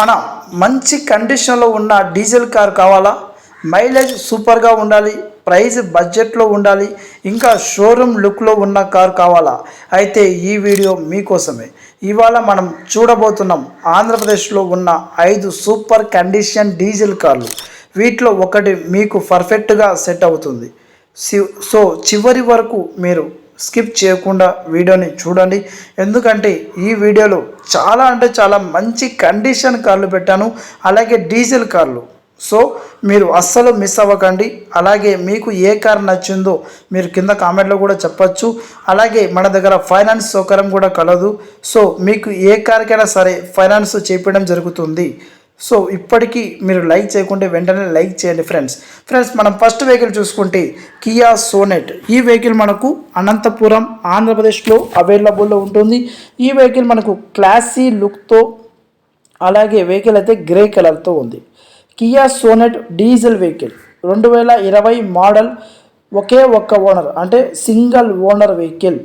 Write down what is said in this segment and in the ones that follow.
అన్న మంచి కండిషన్లో ఉన్న డీజిల్ కార్ కావాలా? మైలేజ్ సూపర్గా ఉండాలి ప్రైస్ బడ్జెట్లో ఉండాలి ఇంకా షోరూమ్ లుక్లో ఉన్న కార్ కావాలా? అయితే ఈ వీడియో మీకోసమే. ఇవాళ మనం చూడబోతున్నాం ఆంధ్రప్రదేశ్లో ఉన్న ఐదు సూపర్ కండిషన్ డీజిల్ కార్లు. వీటిలో ఒకటి మీకు పర్ఫెక్ట్గా సెట్ అవుతుంది. సి- సో చివరి వరకు మీరు స్కిప్ చేయకుండా వీడియోని చూడండి. ఎందుకంటే ఈ వీడియోలో చాలా అంటే చాలా మంచి కండిషన్ కార్లు పెట్టాను. అలాగే డీజిల్ కార్లు. సో మీరు అస్సలు మిస్ అవ్వకండి. అలాగే మీకు ఏ కార్ నచ్చిందో మీరు కింద కామెంట్లో కూడా చెప్పచ్చు. అలాగే మన దగ్గర ఫైనాన్స్ సౌకర్యం కూడా కలదు. సో మీకు ఏ కార్కైనా సరే ఫైనాన్స్ చేపించడం జరుగుతుంది. సో ఇప్పటికీ మీరు లైక్ చేయకుంటే వెంటనే లైక్ చేయండి ఫ్రెండ్స్. ఫ్రెండ్స్ మనం ఫస్ట్ వెహికల్ చూసుకుంటే కియా సోనెట్. ఈ వెహికల్ మనకు అనంతపురం ఆంధ్రప్రదేశ్లో అవైలబుల్లో ఉంటుంది. ఈ వెహికల్ మనకు క్లాసీ లుక్తో అలాగే వెహికల్ అయితే గ్రే కలర్తో ఉంది. కియా సోనెట్ డీజిల్ వెహికల్ రెండు వేల ఇరవై మోడల్ ఒకే ఒక్క ఓనర్ అంటే సింగిల్ ఓనర్ వెహికల్.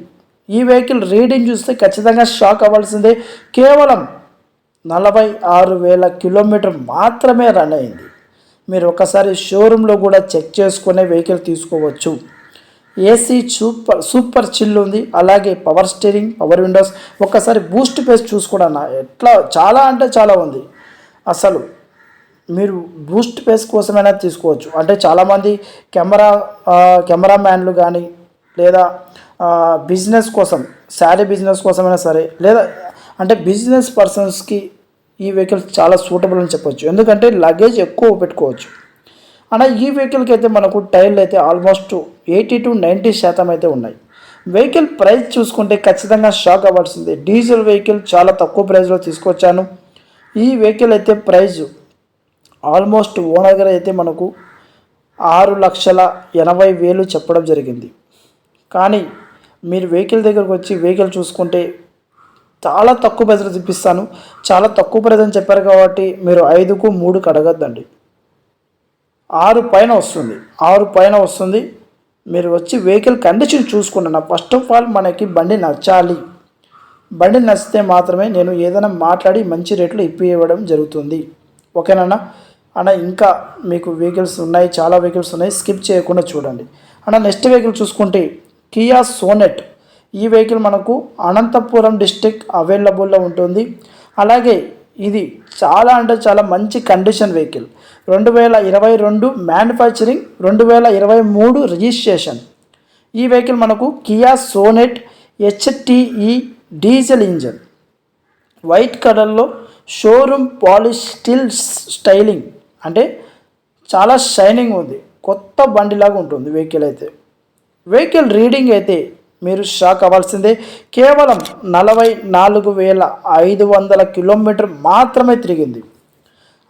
ఈ వెహికల్ రీడింగ్ చూస్తే ఖచ్చితంగా షాక్ అవ్వాల్సిందే. కేవలం నలభై ఆరు వేల కిలోమీటర్ మాత్రమే రన్ అయింది. మీరు ఒకసారి షోరూంలో కూడా చెక్ చేసుకునే వెహికల్ తీసుకోవచ్చు. ఏసీ సూపర్ సూపర్ చిల్ ఉంది. అలాగే పవర్ స్టీరింగ్ పవర్ విండోస్. ఒక్కసారి బూస్ట్ పేస్ చూసుకోవడం ఎట్లా చాలా అంటే చాలా ఉంది. అసలు మీరు బూస్ట్ పేస్ కోసమైనా తీసుకోవచ్చు. అంటే చాలామంది కెమెరా కెమెరా మ్యాన్లు కానీ లేదా బిజినెస్ కోసం శారీ బిజినెస్ కోసమైనా సరే లేదా అంటే బిజినెస్ పర్సన్స్కి ఈ వెహికల్ చాలా సూటబుల్ అని చెప్పొచ్చు. ఎందుకంటే లగేజ్ ఎక్కువ పెట్టుకోవచ్చు. అలా ఈ వెహికల్కి అయితే మనకు టైర్లు అయితే ఆల్మోస్ట్ ఎయిటీ టు నైంటీ శాతం అయితే ఉన్నాయి. వెహికల్ ప్రైస్ చూసుకుంటే ఖచ్చితంగా షాక్ అవ్వాల్సిందే. డీజిల్ వెహికల్ చాలా తక్కువ ప్రైస్లో తీసుకొచ్చాను. ఈ వెహికల్ అయితే ప్రైజ్ ఆల్మోస్ట్ ఓనర్ గారు అయితే మనకు ఆరు లక్షల ఎనభై వేలు చెప్పడం జరిగింది. కానీ మీరు వెహికల్ దగ్గరకు వచ్చి వెహికల్ చూసుకుంటే చాలా తక్కువ ప్రైస్లో చూపిస్తాను. చాలా తక్కువ ప్రైస్ అని చెప్పారు కాబట్టి మీరు ఐదుకు మూడుకు అడగద్దండి. ఆరు పైన వస్తుంది. ఆరు పైన వస్తుంది. మీరు వచ్చి వెహికల్ కండిషన్ చూసుకుంటున్నా ఫస్ట్ ఆఫ్ ఆల్ మనకి బండి నచ్చాలి. బండి నచ్చితే మాత్రమే నేను ఏదైనా మాట్లాడి మంచి రేట్లో ఇప్పి ఇవ్వడం జరుగుతుంది. ఓకేనా అన్న ఇంకా మీకు వెహికల్స్ ఉన్నాయి చాలా వెహికల్స్ ఉన్నాయి. స్కిప్ చేయకుండా చూడండి. అన్న నెక్స్ట్ వెహికల్ చూసుకుంటే కియా సోనెట్ ఈ వెహికల్ మనకు అనంతపురం డిస్టిక్ అవైలబుల్లో ఉంటుంది. అలాగే ఇది చాలా అంటే చాలా మంచి కండిషన్ వెహికల్. రెండు వేల ఇరవై రెండు మ్యానుఫ్యాక్చరింగ్ రెండు వేల ఇరవై మూడు రిజిస్ట్రేషన్. ఈ వెహికల్ మనకు Kia Sonet HTE diesel engine. White కలర్లో షోరూమ్ పాలిష్ స్టిల్ స్టైలింగ్. అంటే చాలా షైనింగ్ ఉంది. కొత్త బండిలాగా ఉంటుంది వెహికల్ అయితే. వెహికల్ రీడింగ్ అయితే మీరు షాక్ అవ్వాల్సిందే. కేవలం నలభై నాలుగు వేల ఐదు వందల కిలోమీటర్ మాత్రమే తిరిగింది.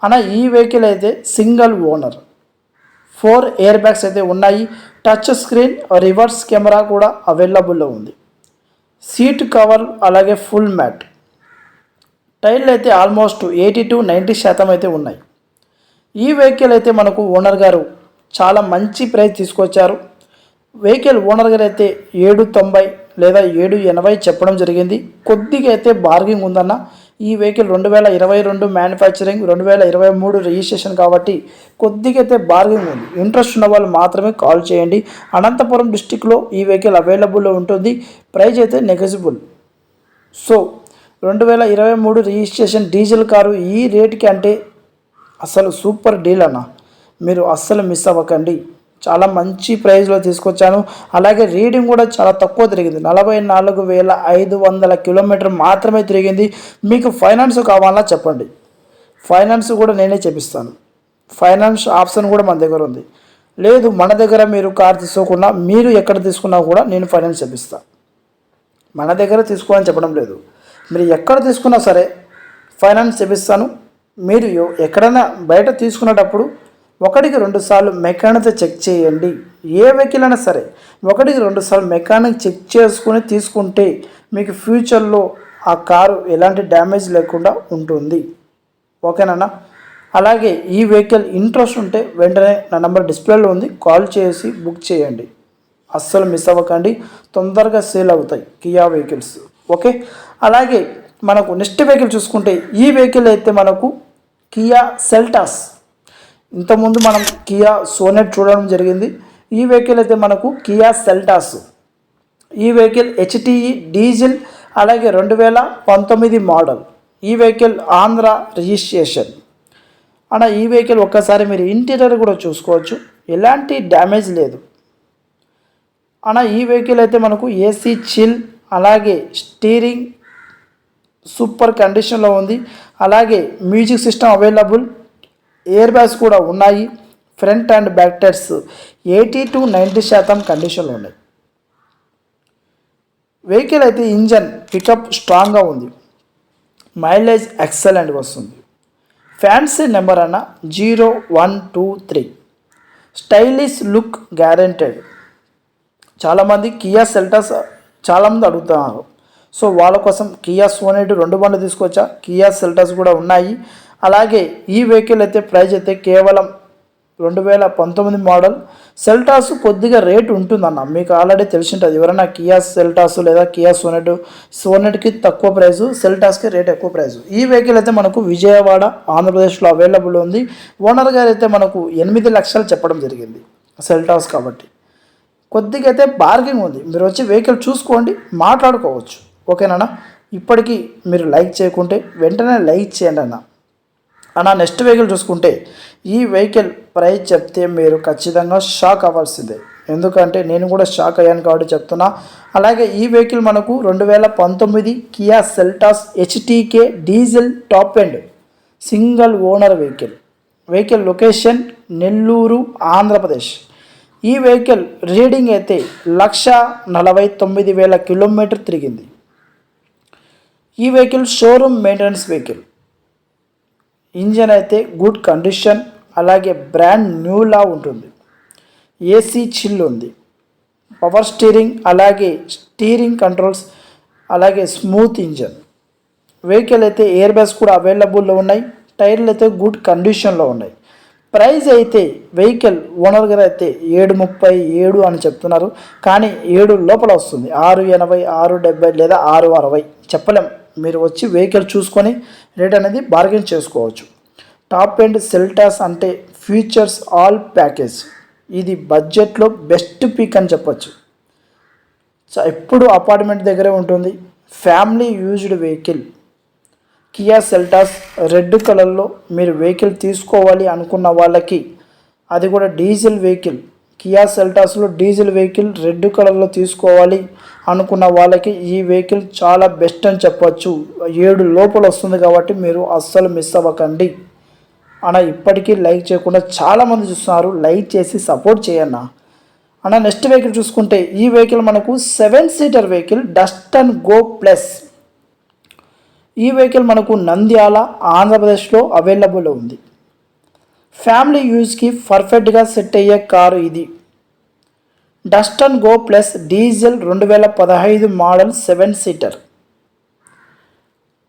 అన్న ఈ వెహికల్ అయితే single owner. Four air bags అయితే ఉన్నాయి. టచ్ స్క్రీన్ రివర్స్ కెమెరా కూడా అవైలబుల్లో ఉంది. సీట్ కవర్ అలాగే ఫుల్ మ్యాట్. టైర్లు అయితే ఆల్మోస్ట్ ఎయిటీ టు నైంటీ శాతం అయితే ఉన్నాయి. ఈ వెహికల్ అయితే మనకు ఓనర్ గారు చాలా మంచి ప్రైస్ తీసుకొచ్చారు. వెహికల్ ఓనర్ గారు అయితే ఏడు తొంభై లేదా ఏడు ఎనభై చెప్పడం జరిగింది. కొద్దిగా అయితే బార్గింగ్ ఉందన్న. ఈ వెహికల్ రెండు వేల ఇరవై రెండు మ్యానుఫ్యాక్చరింగ్ రెండు వేల ఇరవై మూడు రిజిస్ట్రేషన్ కాబట్టి కొద్దిగా అయితే బార్గింగ్ ఉంది. ఇంట్రెస్ట్ ఉన్న వాళ్ళు మాత్రమే కాల్ చేయండి. అనంతపురం డిస్టిక్లో ఈ వెహికల్ అవైలబుల్లో ఉంటుంది. ప్రైజ్ అయితే నెగజిబుల్ సో రెండు వేల ఇరవై మూడు రిజిస్ట్రేషన్ డీజిల్ కారు ఈ రేటుకి అంటే అసలు సూపర్ డీల్ అన్న. మీరు అస్సలు మిస్ అవ్వకండి. చాలా మంచి ప్రైస్లో తీసుకొచ్చాను. అలాగే రీడింగ్ కూడా చాలా తక్కువ తిరిగింది. నలభై నాలుగు వేల ఐదు వందల కిలోమీటర్ మాత్రమే తిరిగింది. మీకు ఫైనాన్స్ కావాలా చెప్పండి. ఫైనాన్స్ కూడా నేనే చెప్పిస్తాను ఫైనాన్స్ ఆప్షన్ కూడా మన దగ్గర ఉంది. లేదు మన దగ్గర మీరు కార్ తీసుకోకుండా మీరు ఎక్కడ తీసుకున్నా కూడా నేను ఫైనాన్స్ చెప్పిస్తాను మన దగ్గర తీసుకోవాలని చెప్పడం లేదు. మీరు ఎక్కడ తీసుకున్నా సరే ఫైనాన్స్ చెప్పిస్తాను మీరు ఎక్కడైనా బయట తీసుకునేటప్పుడు ఒకటికి రెండుసార్లు మెకానిక్తో చెక్ చేయండి. ఏ వెహికల్ అయినా సరే ఒకటికి రెండు సార్లు మెకానిక్ చెక్ చేసుకుని తీసుకుంటే మీకు ఫ్యూచర్లో ఆ కారు ఎలాంటి డ్యామేజ్ లేకుండా ఉంటుంది. ఓకేనా అలాగే ఈ వెహికల్ ఇంట్రెస్ట్ ఉంటే వెంటనే నా నెంబర్ డిస్ప్లేలో ఉంది. కాల్ చేసి బుక్ చేయండి. అస్సలు మిస్ అవ్వకండి. తొందరగా సేల్ అవుతాయి కియా వెహికల్స్. ఓకే? అలాగే మనకు నెక్స్ట్ వెహికల్ చూసుకుంటే ఈ వెహికల్ అయితే మనకు కియా సెల్టాస్ ఇంతకుముందు మనం కియా సోనెట్ చూడడం జరిగింది. ఈ వెహికల్ అయితే మనకు కియా సెల్టాస్. ఈ వెహికల్ హెచ్టిఈ డీజిల్ అలాగే రెండు వేల పంతొమ్మిది మోడల్. ఈ వెహికల్ ఆంధ్ర రిజిస్ట్రేషన్. అన్న ఈ వెహికల్ ఒక్కసారి మీరు ఇంటీరియర్ కూడా చూసుకోవచ్చు. ఎలాంటి డ్యామేజ్ లేదు. అన్న ఈ వెహికల్ అయితే మనకు ఏసీ చిల్ అలాగే స్టీరింగ్ సూపర్ కండిషన్లో ఉంది. అలాగే music system available. Air bags కూడా ఉన్నాయి. Front and back tyres eighty to ninety శాతం కండిషన్లో ఉన్నాయి. వెహికల్ అయితే ఇంజన్ పికప్ స్ట్రాంగ్గా ఉంది. మైలేజ్ ఎక్సలెంట్గా వస్తుంది. ఫ్యాన్సీ నెంబర్ అన్న zero one two three. Stylish look guaranteed. చాలామంది కియా సెల్టాస్ చాలామంది అడుగుతున్నారు. సో వాళ్ళ కోసం కియా సోనెట్ రెండు బండ్లు తీసుకొచ్చా? కియా సెల్టాస్ కూడా ఉన్నాయి. అలాగే ఈ వెహికల్ అయితే ప్రైస్ అయితే కేవలం రెండు వేల పంతొమ్మిది మోడల్ సెల్టాస్ కొద్దిగా రేట్ ఉంటుందన్న. మీకు ఆల్రెడీ తెలిసి ఉంటుంది ఎవరైనా కియా సెల్టాస్ లేదా కియా సోనెట్ సోనెట్కి తక్కువ ప్రైసు సెల్టాస్కి రేట్ ఎక్కువ ప్రైసు ఈ వెహికల్ అయితే మనకు విజయవాడ ఆంధ్రప్రదేశ్లో అవైలబుల్ ఉంది. ఓనర్ గారు అయితే మనకు ఎనిమిది లక్షలు చెప్పడం జరిగింది సెల్టాస్ కాబట్టి. కొద్దిగా అయితే బార్గింగ్ ఉంది. మీరు వచ్చి వెహికల్ చూసుకోండి మాట్లాడుకోవచ్చు. ఓకేనా ఇప్పటికీ మీరు లైక్ చేయకుంటే వెంటనే లైక్ చేయండి అన్న. అన్న నెక్స్ట్ వెహికల్ చూసుకుంటే ఈ వెహికల్ ప్రైస్ చెప్తే మీరు ఖచ్చితంగా షాక్ అవ్వాల్సిందే. ఎందుకంటే నేను కూడా షాక్ అయ్యాను కాబట్టి చెప్తున్నా. అలాగే ఈ వెహికల్ మనకు రెండు వేల పంతొమ్మిది Kia Seltos HTK diesel top end single owner vehicle. Vehicle location Nellore Andhra Pradesh. ఈ వెహికల్ రీడింగ్ అయితే లక్ష నలభై తొమ్మిది వేల కిలోమీటర్ తిరిగింది. ఈ vehicle showroom maintenance vehicle. Engine అయితే గుడ్ కండిషన్ అలాగే బ్రాండ్ న్యూలా ఉంటుంది. ఏసీ చిల్ ఉంది. పవర్ స్టీరింగ్ అలాగే స్టీరింగ్ కంట్రోల్స్ అలాగే స్మూత్ ఇంజన్. వెహికల్ అయితే ఎయిర్ బ్యాగ్స్ కూడా అవైలబుల్లో ఉన్నాయి. టైర్లు అయితే గుడ్ కండిషన్లో ఉన్నాయి. ప్రైస్ అయితే వెహికల్ ఓనర్ గారు అయితే ఏడు ముప్పై ఏడు అని చెప్తున్నారు. కానీ ఏడు లోపల వస్తుంది. ఆరు ఎనభై ఆరు డెబ్బై లేదా ఆరు అరవై. చెప్పలేం. మీరు వచ్చి వెహికల్ చూసుకొని రేట్ అనేది బార్గెన్ చేసుకోవచ్చు. టాప్ ఎండ్ సెల్టాస్ అంటే ఫీచర్స్ ఆల్ ప్యాకేజ్. ఇది బడ్జెట్లో బెస్ట్ పీక్ అని చెప్పచ్చు. సో ఎప్పుడు అపార్ట్మెంట్ దగ్గరే ఉంటుంది. Family used vehicle. Kia Seltos red కలర్లో మీరు వెహికల్ తీసుకోవాలి అనుకున్న వాళ్ళకి అది కూడా డీజిల్ వెహికల్. కియా సెల్టాస్లో డీజిల్ వెహికల్ రెడ్ కలర్లో తీసుకోవాలి అనుకున్న వాళ్ళకి ఈ వెహికల్ చాలా బెస్ట్ అని చెప్పొచ్చు. ఏడు లోపల వస్తుంది కాబట్టి మీరు అస్సలు మిస్ అవ్వకండి. అన్న ఇప్పటికీ లైక్ చేయకుండా చాలామంది చూస్తున్నారు. లైక్ చేసి సపోర్ట్ చేయన్న అన్న. నెక్స్ట్ వెహికల్ చూసుకుంటే ఈ వెహికల్ మనకు seven seater vehicle Datsun Go plus. ఈ వెహికల్ మనకు నంద్యాల ఆంధ్రప్రదేశ్లో అవైలబుల్ ఉంది. ఫ్యామిలీ యూజ్కి పర్ఫెక్ట్గా సెట్ అయ్యే కారు ఇది. Datsun go plus diesel రెండు వేల పదహైదు మోడల్ సెవెన్ సీటర్.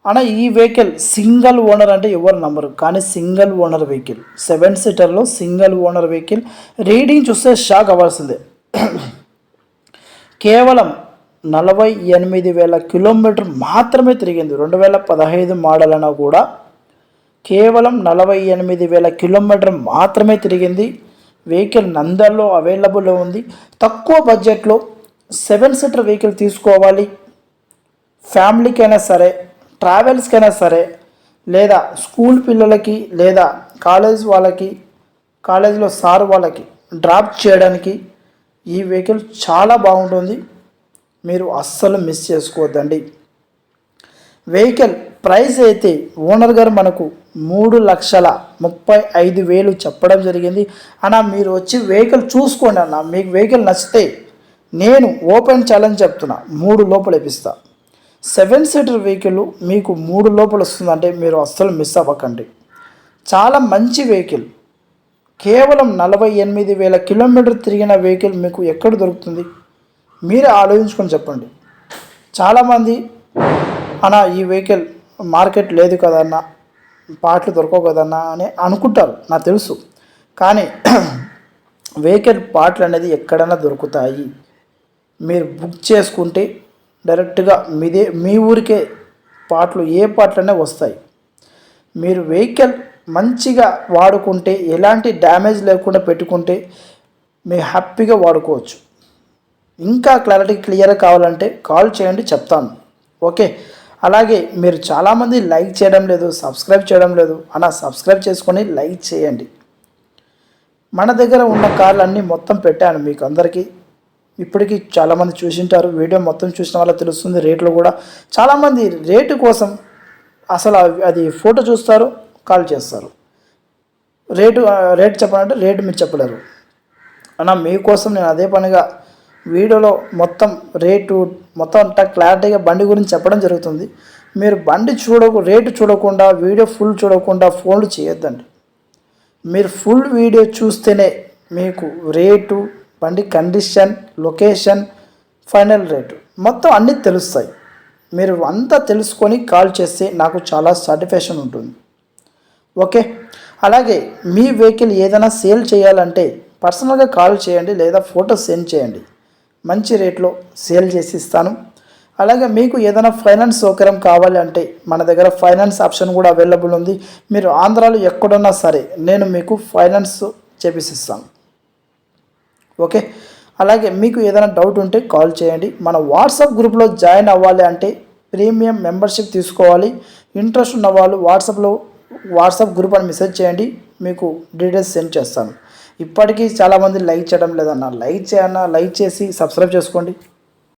అన్న ఈ వెహికల్ సింగిల్ ఓనర్ అంటే ఎవరు నమ్మరు కానీ సింగిల్ ఓనర్ వెహికల్ సెవెన్ సీటర్లో సింగిల్ ఓనర్ వెహికల్ రీడింగ్ చూస్తే షాక్ అవ్వాల్సిందే. కేవలం నలభై ఎనిమిది వేల కిలోమీటర్ మాత్రమే తిరిగింది. రెండు వేల పదహైదు మోడల్ అయినా కూడా కేవలం నలభై ఎనిమిది వేల కిలోమీటర్ మాత్రమే తిరిగింది. వెహికల్ నందర్లో అవైలబుల్లో ఉంది. తక్కువ బడ్జెట్లో సెవెన్ సీటర్ వెహికల్ తీసుకోవాలి. ఫ్యామిలీకైనా సరే ట్రావెల్స్కైనా సరే లేదా స్కూల్ పిల్లలకి లేదా కాలేజ్ వాళ్ళకి కాలేజీలో సార్ వాళ్ళకి డ్రాప్ చేయడానికి ఈ వెహికల్ చాలా బాగుంటుంది. మీరు అస్సలు మిస్ చేసుకోవద్దండి. వెహికల్ ప్రైస్ అయితే ఓనర్ గారు మనకు మూడు లక్షల ముప్పై ఐదు వేలు చెప్పడం జరిగింది. అన్న మీరు వచ్చి వెహికల్ చూసుకోండి అన్న. మీకు వెహికల్ నచ్చితే నేను ఓపెన్ ఛాలెంజ్ చెప్తున్నా. మూడు లోపల ఇప్పిస్తా. సెవెన్ సీటర్ వెహికల్ మీకు మూడు లోపల వస్తుందంటే మీరు అస్సలు మిస్ అవ్వకండి. చాలా మంచి వెహికల్. కేవలం నలభై ఎనిమిది వేల కిలోమీటర్ తిరిగిన వెహికల్ మీకు ఎక్కడ దొరుకుతుంది? మీరే ఆలోచించుకొని చెప్పండి. చాలామంది అన్న ఈ వెహికల్ మార్కెట్ లేదు కదన్న పార్ట్లు దొరకవు కదన్నా అని అనుకుంటారు నాకు తెలుసు. కానీ వెహికల్ పార్ట్లు అనేది ఎక్కడైనా దొరుకుతాయి. మీరు బుక్ చేసుకుంటే డైరెక్ట్గా మీదే మీ ఊరికే పార్ట్లు ఏ పార్ట్లనే వస్తాయి. మీరు వెహికల్ మంచిగా వాడుకుంటే ఎలాంటి డ్యామేజ్ లేకుండా పెట్టుకుంటే మీరు హ్యాపీగా వాడుకోవచ్చు. ఇంకా క్లారిటీ క్లియర్గా కావాలంటే కాల్ చేయండి చెప్తాను. ఓకే? అలాగే మీరు చాలామంది లైక్ చేయడం లేదు సబ్స్క్రైబ్ చేయడం లేదు అలా సబ్స్క్రైబ్ చేసుకొని లైక్ చేయండి. మన దగ్గర ఉన్న కార్లు అన్నీ మొత్తం పెట్టాను మీకు అందరికీ. ఇప్పటికీ చాలామంది చూసింటారు వీడియో మొత్తం చూసిన వాళ్ళకి తెలుస్తుంది రేట్లు కూడా. చాలామంది రేటు కోసం అసలు అది ఫోటో చూస్తారు కాల్ చేస్తారు. రేటు రేట్ రేటు చెప్పాలంటే రేటు మీరు చెప్పలేరు. అన్న మీకోసం నేను అదే పనిగా వీడియోలో మొత్తం రేటు మొత్తం అంతా క్లారిటీగా బండి గురించి చెప్పడం జరుగుతుంది. మీరు బండి చూడకు రేటు చూడకుండా వీడియో ఫుల్ చూడకుండా ఫోన్లు చేయొద్దండి. మీరు ఫుల్ వీడియో చూస్తేనే మీకు రేటు బండి కండిషన్ లొకేషన్ ఫైనల్ రేటు మొత్తం అన్నీ తెలుస్తాయి. మీరు అంతా తెలుసుకొని కాల్ చేస్తే నాకు చాలా సాటిస్ఫాక్షన్ ఉంటుంది. ఓకే? అలాగే మీ వెహికల్ ఏదైనా సేల్ చేయాలంటే పర్సనల్గా కాల్ చేయండి లేదా ఫోటో సెండ్ చేయండి. మంచి రేట్లో సేల్ చేసి ఇస్తాను. అలాగే మీకు ఏదైనా ఫైనాన్స్ సౌకర్యం కావాలి అంటే మన దగ్గర ఫైనాన్స్ ఆప్షన్ కూడా అవైలబుల్ ఉంది. మీరు ఆంధ్రాలో ఎక్కడున్నా సరే నేను మీకు ఫైనాన్స్ చేపిస్తాను. ఓకే? అలాగే మీకు ఏదైనా డౌట్ ఉంటే కాల్ చేయండి. మన వాట్సాప్ గ్రూప్లో జాయిన్ అవ్వాలి అంటే ప్రీమియం మెంబర్షిప్ తీసుకోవాలి. ఇంట్రెస్ట్ ఉన్న వాళ్ళు వాట్సాప్లో వాట్సాప్ గ్రూప్ అని మెసేజ్ చేయండి. మీకు డీటెయిల్స్ సెండ్ చేస్తాను. ఇప్పటికీ చాలామంది లైక్ చేయడం లేదన్న. లైక్ చేయన్న లైక్ చేసి సబ్స్క్రైబ్ చేసుకోండి.